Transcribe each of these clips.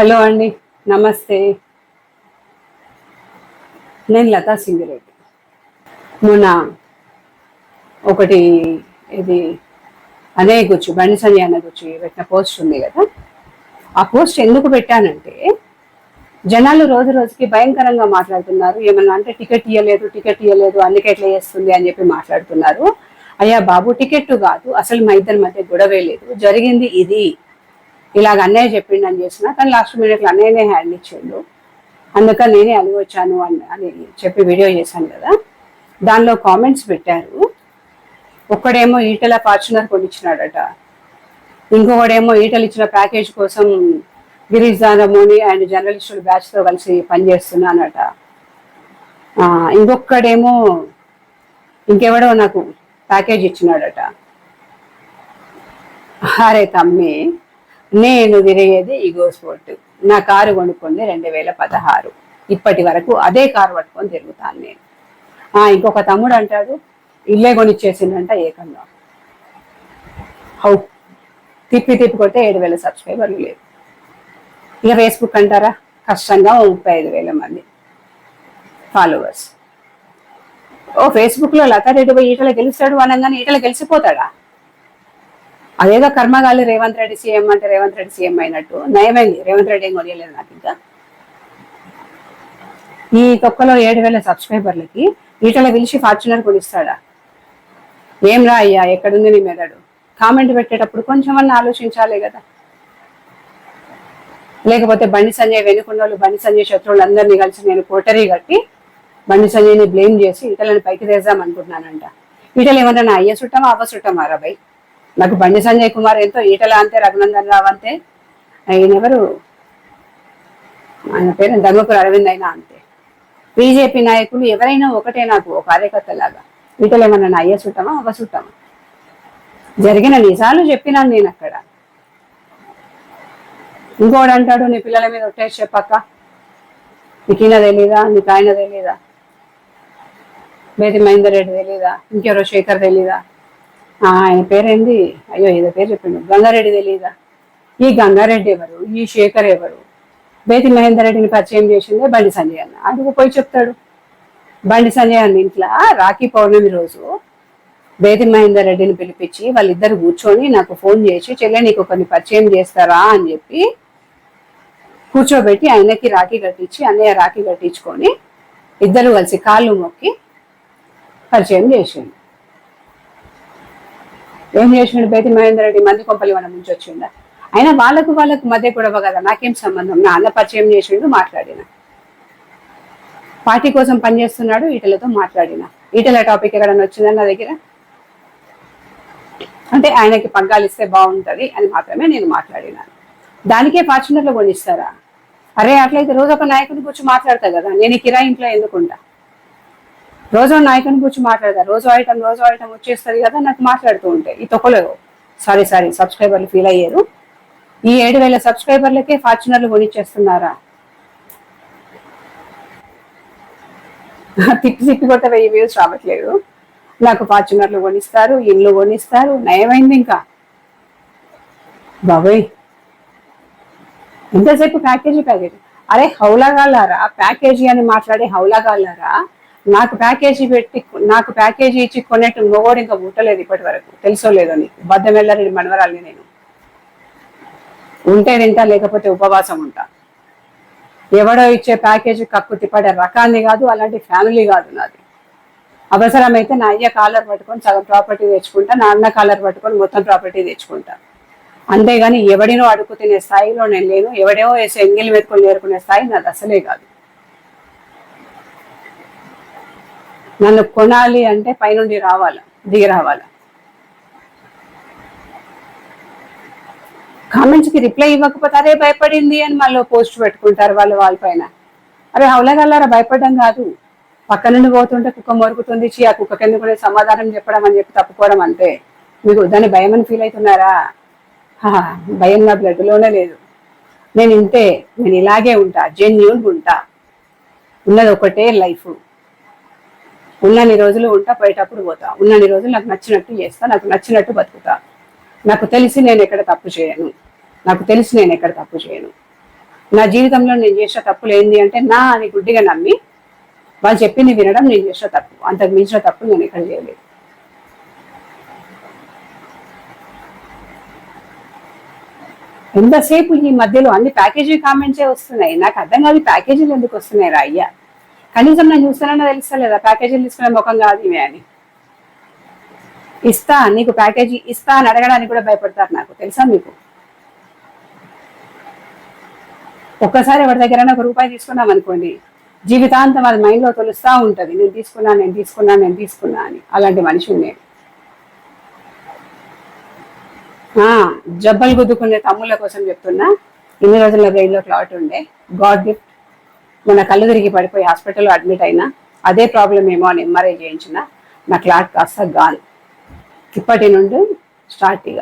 Hello అండి నమస్తే. నేను లతా సింగిరెడ్డి. మొన్న ఒకటి ఇది అనే గుచ్చి బండి సంజయ్ అన్న గుచ్చి పెట్టిన పోస్ట్ ఉంది కదా. ఆ పోస్ట్ ఎందుకు పెట్టానంటే జనాలు రోజు రోజుకి భయంకరంగా మాట్లాడుతున్నారు. ఏమన్నా అంటే టికెట్ ఇవ్వలేదు టికెట్ ఇవ్వలేదు అందుకే ఎట్లా చేస్తుంది అని చెప్పి మాట్లాడుతున్నారు. అయ్యా బాబు టికెట్ కాదు అసలు మా ఇద్దరి మధ్య గొడవే లేదు. జరిగింది ఇది. ఇలాగ అన్నయ్య చెప్పిండు అని చేసిన కానీ లాస్ట్ మినిట్లో అన్నయ్యనే హ్యాండ్ ఇచ్చిండు. అందుకని నేనే అలిగి వచ్చాను అని అని చెప్పి వీడియో చేశాను కదా. దానిలో కామెంట్స్ పెట్టారు. ఒక్కడేమో ఈటల ఫార్చునర్ కొనిచ్చినాడట. ఇంకొకడేమో ఈటలు ఇచ్చిన ప్యాకేజ్ కోసం గిరీష్ దానమోని అండ్ జర్నలిస్టులు బ్యాచ్తో కలిసి పనిచేస్తున్నానట ఆ, ఇంకొకడేమో ఇంకెవడో నాకు ప్యాకేజ్ ఇచ్చినాడట. అరే తమ్మి. నేను తిరిగేది ఈగో స్పోర్ట్ నా కారు కొనుక్కుంది రెండు వేల పదహారు. ఇప్పటి వరకు అదే కారు పట్టుకొని తిరుగుతాను నేను. ఇంకొక తమ్ముడు అంటాడు ఇల్లే కొనిచ్చేసిందంట ఏకంగా. హౌ? తిప్పి తిప్పి కొట్టే ఏడు వేల సబ్స్క్రైబర్లు లేవు ఇక ఫేస్బుక్ అంటారా? కష్టంగా ముప్పై ఐదు వేల మంది ఫాలోవర్స్. ఓ ఫేస్బుక్లో లతారెడ్డి పోయి ఈటలో గెలుస్తాడు అనగానే ఈటలో గెలిచిపోతాడా? అదేదో కర్మగాలి రేవంత్ రెడ్డి సీఎం అంటే రేవంత్ రెడ్డి సీఎం అయినట్టు నయమైంది. రేవంత్ రెడ్డి ఏం కొనియలేదు నాకు ఇంకా. ఈ తొక్కలో ఏడు వేల సబ్స్క్రైబర్లకి ఈటల పిలిచి ఫార్చునర్ కొనిస్తాడా? ఏం రా అయ్యా ఎక్కడుంది నీ మెదడు? కామెంట్ పెట్టేటప్పుడు కొంచెమన్నా ఆలోచించాలి కదా. లేకపోతే బండి సంజయ్ వెనుకున్న వాళ్ళు బండి సంజయ్ శత్రువులు అందరినీ కలిసి నేను కోటరీ కట్టి బండి సంజయ్ని బ్లేమ్ చేసి ఇటలను పైకి తెద్దాం అనుకుంటున్నానంట ఈటలు ఏమన్నా నా అయ్య చుట్టమా అవ్వ చుట్టమా రాబాయ్ నాకు బండి సంజయ్ కుమార్ ఎంతో ఈటల అంతే రఘునందన్ రావు అంతే. ఆయన ఎవరు? ఆయన పేరు దగ్గుకుల అరవింద్ అయినా అంతే. బీజేపీ నాయకులు ఎవరైనా ఒకటే నాకు ఒక కార్యకర్త లాగా ఈటలు ఏమన్నా అయ్యే అయ్య చుట్టమా అవ్వ చుట్టమా జరిగిన నిజాలు చెప్పినాను నేను అక్కడ. ఇంకోడు అంటాడు నీ పిల్లల మీద ఒట్టేసి చెప్పక్క. నీకు ఈయన తెలీదా? నీకు ఆయన తెలీదా? బేతి మహేందర్ రెడ్డి తెలీదా? ఇంకెవరో శేఖర్ తెలీదా? ఆయన పేరేంది? అయ్యో ఏదో పేరు చెప్పిండు. గంగారెడ్డి తెలియదా ఈ గంగారెడ్డి ఎవరు? ఈ శేఖర్ ఎవరు? బేతి మహేందర్ రెడ్డిని పరిచయం చేసిందే బండి సంజయ్ అన్న. అందుకు పోయి చెప్తాడు. బండి సంజయ్ అన్న ఇంట్లో రాఖీ పౌర్ణమి రోజు బేతి మహేందర్ రెడ్డిని పిలిపించి వాళ్ళిద్దరు కూర్చొని నాకు ఫోన్ చేసి చెల్లె నీకు కొన్ని పరిచయం చేస్తారా అని చెప్పి కూర్చోబెట్టి ఆయనకి రాఖీ కట్టించి అన్నయ్య రాఖీ కట్టించుకొని ఇద్దరు కలిసి కాళ్ళు మొక్కి పరిచయం చేసిండు. ఏం చేసిండు బేతి మహేందర్ రెడ్డి మంది కొంపలి మన నుంచి వచ్చిండ. అయినా వాళ్ళకు వాళ్ళకు మధ్య గొడవ కదా నాకేం సంబంధం? నా అన్న పరిచయం చేసిండు మాట్లాడిన. పార్టీ కోసం పనిచేస్తున్నాడు ఈటలతో మాట్లాడిన. ఈటల టాపిక్ ఎక్కడన్నా వచ్చిందా నా దగ్గర? అంటే ఆయనకి పగ్గాలు ఇస్తే బాగుంటది అని మాత్రమే నేను మాట్లాడినాను దానికే ఫార్చునర్లో కొనిస్తారా? అరే అట్లయితే రోజు ఒక నాయకుని గురించి మాట్లాడతా కదా నేను కిరా ఇంట్లో ఎందుకుంటా? రోజు నాయకుని గురించి మాట్లాడతారు. రోజు ఐటమ్ రోజు ఐటమ్ వచ్చేస్తుంది కదా నాకు మాట్లాడుతూ ఉంటాయి ఈ తొక్కలేదు సారీ సారీ సబ్స్క్రైబర్లు ఫీల్ అయ్యారు. ఈ ఏడు వేల సబ్స్క్రైబర్లకే ఫార్చునర్లు కొనిచ్చేస్తున్నారా? తిప్పి తిప్పి కొట్ట వెయ్యి వ్యూస్ రావట్లేదు. నాకు ఫార్చునర్లు కొనిస్తారు ఇల్లు కొనిస్తారు నయమైంది ఇంకా. బాబోయ్. ఎంతసేపు ప్యాకేజీ ప్యాకేజీ అరే హౌలాగాళ్ళారా? ప్యాకేజీ అని మాట్లాడే హౌలాగాళ్ళారా? నాకు ప్యాకేజీ పెట్టి నాకు ప్యాకేజీ ఇచ్చి కొనేట్టు మొగోడు ఇంకా పుట్టలేదు ఇప్పటి వరకు. తెలుసో లేదో నీకు? బద్దం వెళ్ళారని నేను. ఉంటే తింటా లేకపోతే ఉపవాసం ఉంటా. ఎవడో ఇచ్చే ప్యాకేజీ కక్కు తిప్పడే రకాన్ని కాదు అలాంటి ఫ్యామిలీ కాదు నాది. అవసరమైతే నా అయ్య కాలర్ పట్టుకొని సగం ప్రాపర్టీ తెచ్చుకుంటా నా అన్న కాలర్ పట్టుకొని మొత్తం ప్రాపర్టీ తెచ్చుకుంటా. అంతేగాని ఎవడినో అడుగు తినే స్థాయిలో నేను లేను ఎవడేమో వేసి ఎంగిల్ వెతుకొని నేర్చుకునే స్థాయి నాది అసలే కాదు. నన్ను కొనాలి అంటే పైనుండి రావాలి దిగి రావాలి. కామెంట్స్కి రిప్లై ఇవ్వకపోతే అరే భయపడింది అని మళ్ళీ పోస్ట్ పెట్టుకుంటారు వాళ్ళు వాళ్ళ పైన. అరే అవలగల్లారా భయపడడం కాదు. పక్క నుండి పోతుంటే కుక్క మొరుకుతుంది చి ఆ కుక్క కింద సమాధానం చెప్పడం అని చెప్పి తప్పుకోవడం అంతే. మీకు దాన్ని భయం అని ఫీల్ అవుతున్నారా? భయం నా బ్లడ్లోనే లోనే లేదు. నేను ఇంతే నేను ఇలాగే ఉంటా జెన్యున్ ఉంటా. ఉన్నది ఒకటే లైఫ్ ఉన్నన్ని రోజులు ఉంటా పోయేటప్పుడు పోతా. ఉన్నన్ని రోజులు నాకు నచ్చినట్టు చేస్తా నాకు నచ్చినట్టు బతుకుతా. నాకు తెలిసి నేను ఎక్కడ తప్పు చేయను. నాకు తెలిసి నేను ఎక్కడ తప్పు చేయను. నా జీవితంలో నేను చేసిన తప్పులు ఏంది అంటే నా అని గుడ్డిగా నమ్మి వాళ్ళు చెప్పింది వినడం నేను చేసిన తప్పు. అంతకు మించిన తప్పు నేను ఎక్కడ చేయలేదు. ఎంతసేపు ఈ మధ్యలో అన్ని ప్యాకేజీ కామెంట్సే వస్తున్నాయి. నాకు అర్థం కాదు ప్యాకేజీలు ఎందుకు వస్తున్నాయి రా అయ్యా. కనీసం నేను చూస్తానన్నా తెలుస్తలేదా ప్యాకేజీలు తీసుకునే ముఖం కాదు ఇవే అని. ఇస్తా నీకు ప్యాకేజీ ఇస్తా అని అడగడానికి కూడా భయపడతారు నాకు. తెలుసా మీకు? ఒక్కసారి ఎవరి దగ్గర ఒక రూపాయి తీసుకున్నాం అనుకోండి జీవితాంతం అది మైండ్లో తొలుస్తూ ఉంటుంది. నేను తీసుకున్నా నేను తీసుకున్నా నేను తీసుకున్నా అని. అలాంటి మనిషి నేను ఆ, జబ్బలు గుద్దుకునే తమ్ముళ్ళ కోసం చెప్తున్నా. ఇన్ని రోజుల బ్రెయిన్లో క్లాట్ ఉండే. గాడ్ గిఫ్ట్ మొన్న కళ్ళు తిరిగి పడిపోయి హాస్పిటల్లో అడ్మిట్ అయినా అదే ప్రాబ్లం ఏమో అని ఎంఆర్ఐ చేయించిన నా క్లాట్ కాస్త గాన్ ఇప్పటి నుండి స్టార్ట్ ఇక.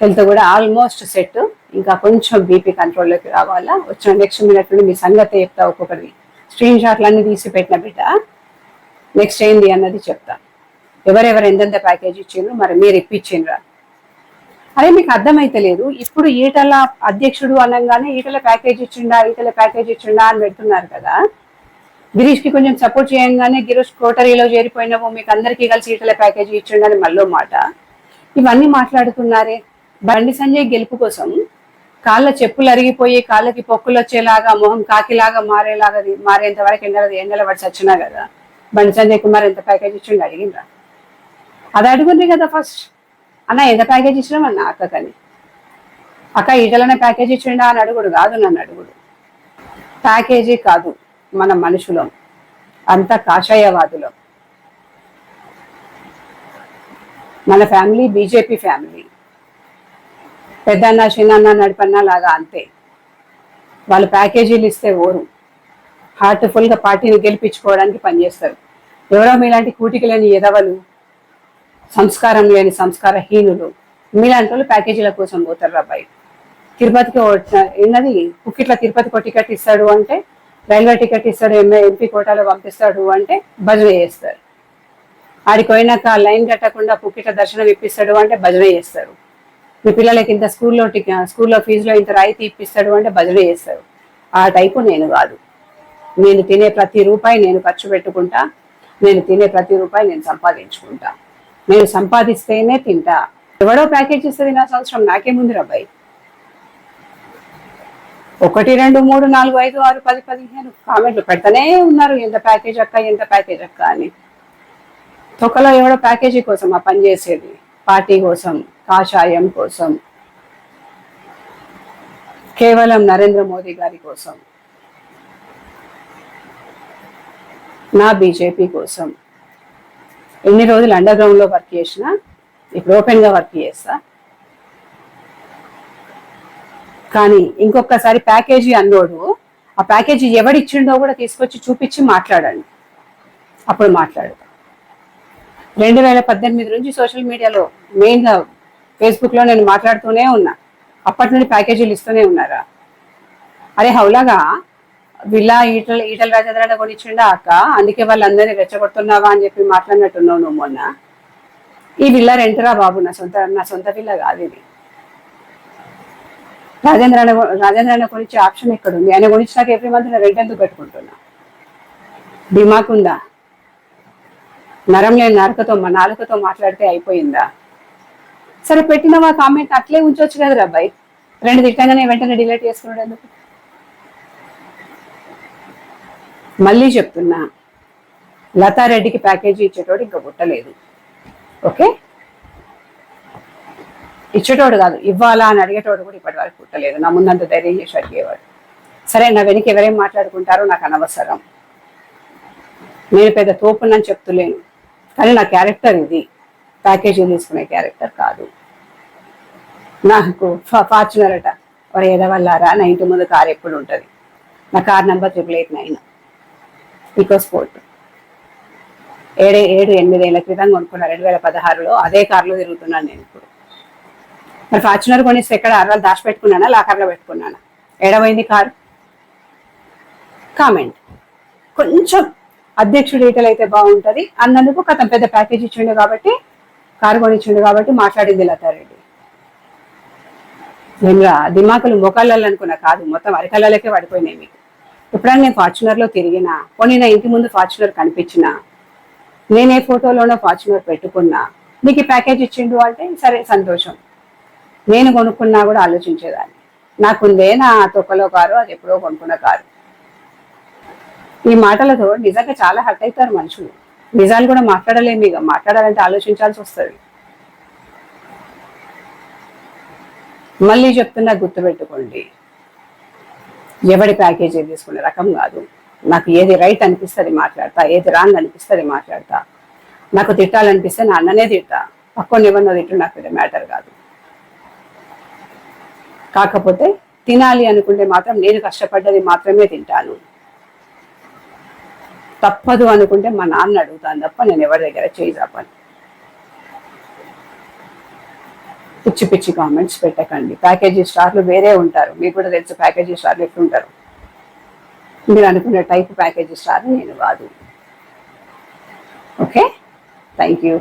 హెల్త్ కూడా ఆల్మోస్ట్ సెట్. ఇంకా కొంచెం బీపీ కంట్రోల్లోకి రావాలా? వచ్చిన నెక్స్ట్ మినిట్ నుండి మీ సంగతి చెప్తా ఒక్కొక్కటి స్క్రీన్ షాట్లు అన్ని తీసి పెట్టిన బిడ్డ. నెక్స్ట్ ఏంది అన్నది చెప్తా. ఎవరెవరు ఎంతెంత ప్యాకేజ్ ఇచ్చిండ్రు? మరి మీరు ఇప్పించిండ్రా? అదే మీకు అర్థమైతలేదు ఇప్పుడు ఈటల అధ్యక్షుడు అనగానే ఈటల ప్యాకేజ్ ఇచ్చిండా ఈటల ప్యాకేజ్ ఇచ్చిండా అని పెడుతున్నారు కదా. గిరీష్కి కొంచెం సపోర్ట్ చేయంగానే గిరీష్ కోటరీలో చేరిపోయినవు మీకు అందరికీ కలిసి ఈటల ప్యాకేజీ ఇచ్చిండని మళ్ళీ మాట. ఇవన్నీ మాట్లాడుతున్నారే. బండి సంజయ్ గెలుపు కోసం కాళ్ళ చెప్పులు అరిగిపోయి కాళ్ళకి పొక్కులు వచ్చేలాగా మొహం కాకిలాగా మారేలాగా మారేంత వరకు ఎండలది ఎండల పడి చచ్చినా కదా. బండి సంజయ్ కుమార్ ఎంత ప్యాకేజ్ ఇచ్చిండు అడిగిండ్రా. అది అడుగుంది కదా ఫస్ట్ అన్న ఎంత ప్యాకేజ్ ఇచ్చినాం అన్న అక్కకని? అక్క ఈటలనే ప్యాకేజ్ ఇచ్చిండా అని అడుగుడు కాదు నన్ను అడుగుడు. ప్యాకేజీ కాదు మన మనుషులం అంత కాషాయవాదులం. మన ఫ్యామిలీ బీజేపీ ఫ్యామిలీ పెద్దన్న చిన్నన్న నడిపన్న లాగా అంతే. వాళ్ళు ప్యాకేజీలు ఇస్తే ఓరు. హార్ట్ఫుల్గా పార్టీని గెలిపించుకోవడానికి పనిచేస్తారు. ఎవరో మీలాంటి కూటికి లేని ఎదవలు సంస్కారం లేని సంస్కారహీనులు మీలాంటి వాళ్ళు ప్యాకేజీల కోసం పోతారు అబ్బాయి తిరుపతికి ఏంటది కుక్కిట్ల తిరుపతికి టికెట్ ఇస్తాడు అంటే రైల్వే టికెట్ ఇస్తాడు ఎంఏ ఎంపీ కోటాలో పంపిస్తాడు అంటే భజన చేస్తారు. ఆడికి పోయినాక లైన్ కట్టకుండా పుక్కిట్ల దర్శనం ఇప్పిస్తాడు అంటే భజన చేస్తారు. మీ పిల్లలకి ఇంత స్కూల్లో స్కూల్లో ఫీజులో ఇంత రాయితీ ఇప్పిస్తాడు అంటే భజన చేస్తారు. ఆ టైపు నేను కాదు. నేను తినే ప్రతి రూపాయి నేను ఖర్చు పెట్టుకుంటా నేను తినే ప్రతి రూపాయి నేను సంపాదించుకుంటా. నేను సంపాదిస్తేనే తింటా. ఎవడో ప్యాకేజ్ ఇస్తుంది నా సంవత్సరం నాకేముంది అబ్బాయి ఒకటి రెండు మూడు నాలుగు ఐదు ఆరు పది పదిహేను కామెంట్లు పెడతానే ఉన్నారు. ఎంత ప్యాకేజ్ అక్క ఎంత ప్యాకేజ్ అక్క అని. తొక్కలో ఎవడో ప్యాకేజీ కోసం ఆ పని చేసేది. పార్టీ కోసం కాషాయం కోసం కేవలం నరేంద్ర మోదీ గారి కోసం నా బీజేపీ కోసం. ఎన్ని రోజులు అండర్ గ్రౌండ్లో వర్క్ చేసినా ఇప్పుడు ఓపెన్గా వర్క్ చేస్తా. కానీ ఇంకొకసారి ప్యాకేజీ అన్నోడు ఆ ప్యాకేజీ ఎవడిచ్చిండో కూడా తీసుకొచ్చి చూపించి మాట్లాడండి. అప్పుడు మాట్లాడతా. రెండు వేల పద్దెనిమిది నుంచి సోషల్ మీడియాలో మెయిన్గా ఫేస్బుక్లో నేను మాట్లాడుతూనే ఉన్నా. అప్పటి నుండి ప్యాకేజీలు ఇస్తూనే ఉన్నారా? అరే హౌలాగా విలా ఈటల ఈటల రాజేంద్ర కొనిచ్చిండా అక్క? అందుకే వాళ్ళందరినీ రెచ్చగొడుతున్నావా అని చెప్పి మాట్లాడినట్టున్నావు నువ్వు మొన్న. ఈ విల్లా రెంటరా బాబు నా సొంత నా సొంత విల్లా కాదు ఇది. రాజేంద్ర రాజేంద్ర కొనిచ్చే ఆప్షన్ ఎక్కడ ఉంది ఆయన కొనిచ్చినాక ఎవ్రీ మంత్ నేను రెంట్ ఎందుకు పెట్టుకుంటున్నా? దిమాకుందా? నరం లేని నరకతో మా నాలుకతో మాట్లాడితే అయిపోయిందా? సరే పెట్టినవా కామెంట్? అట్లే ఉంచొచ్చు కదా అబ్బాయి. రెండు తిట్టంగానే వెంటనే డిలీట్ చేసుకున్నాడు ఎందుకు? మళ్ళీ చెప్తున్నా లతారెడ్డికి ప్యాకేజీ ఇచ్చేటోడు ఇంకా పుట్టలేదు. ఓకే? ఇచ్చేటోడు కాదు ఇవ్వాలా అని అడిగేటోడు కూడా ఇప్పటి వరకు పుట్టలేదు. నా ముందంత ధైర్యం చేసి అడిగేవాడు. సరే నా వెనక ఎవరేం మాట్లాడుకుంటారో నాకు అనవసరం. నేను పెద్ద తోపునని చెప్తులేను. కానీ నా క్యారెక్టర్ ఇది. ప్యాకేజీ తీసుకునే క్యారెక్టర్ కాదు. నాకు ఫార్చునర్ అట. వరే ఎదవల్లారా? నా ఇంటి ముందు కార్ ఎప్పుడు ఉంటుంది? నా car number triple eight nine EcoSport ఏడు ఏడు ఎనిమిది ఏళ్ళ క్రితం కొనుక్కున్నా రెండు వేల పదహారులో అదే కార్లో తిరుగుతున్నాను నేను ఇప్పుడు. మరి ఫార్చునర్ కొనేసి ఎక్కడ అర్రాలు దాచిపెట్టుకున్నానా? లాకర్లో పెట్టుకున్నానా? ఏడవైంది కారు? కామెంట్ కొంచెం అధ్యక్షుడు ఈటలు అయితే బాగుంటుంది. అన్నందుకు కథం పెద్ద ప్యాకేజ్ ఇచ్చిండు కాబట్టి కారు కొనిచ్చిండు కాబట్టి మాట్లాడింది లతారెడ్డి. నేను దిమాకులు మోకాళ్ళలో కాదు. మొత్తం అరికళ్ళకే పడిపోయినాయి మీకు. ఎప్పుడైనా నేను ఫార్చునర్లో తిరిగినా పోనీ నా ఇంటి ముందు ఫార్చునర్ కనిపించినా నేనే ఫోటోలోనో ఫార్చునర్ పెట్టుకున్నా నీకు ఈ ప్యాకేజ్ ఇచ్చిండు అంటే సరే సంతోషం. నేను కొనుక్కున్నా కూడా ఆలోచించేదాన్ని. నాకుందే నా తొక్కలో కారు అది ఎప్పుడో కొనుక్కున్న కారు. ఈ మాటలతో నిజంగా చాలా హర్ట్ అవుతారు మనుషులు. నిజాలు కూడా మాట్లాడలేము ఇక. మాట్లాడాలంటే ఆలోచించాల్సి వస్తుంది. మళ్ళీ చెప్తున్నా గుర్తుపెట్టుకోండి. ఎవడి ప్యాకేజీ తీసుకునే రకం కాదు. నాకు ఏది రైట్ అనిపిస్తుంది మాట్లాడతా ఏది రాంగ్ అనిపిస్తుంది మాట్లాడతా. నాకు తిట్టాలనిపిస్తే నా అన్ననే తిట్టా పక్కన ఎవరినో తిట్టు నాకు ఇది మ్యాటర్ కాదు. కాకపోతే తినాలి అనుకుంటే మాత్రం నేను కష్టపడ్డది మాత్రమే తింటాను. తప్పదు అనుకుంటే మా నాన్న అడుగుతాను తప్ప నేను ఎవరి దగ్గర చేయి పిచ్చి పిచ్చి కామెంట్స్ పెట్టకండి. ప్యాకేజీ స్టార్లు వేరే ఉంటారు. మీకు కూడా తెలుసు ప్యాకేజీ స్టార్లు ఎట్లుంటారు. మీరు అనుకునే టైప్ ప్యాకేజీ స్టార్ నేను కాదు. Okay thank you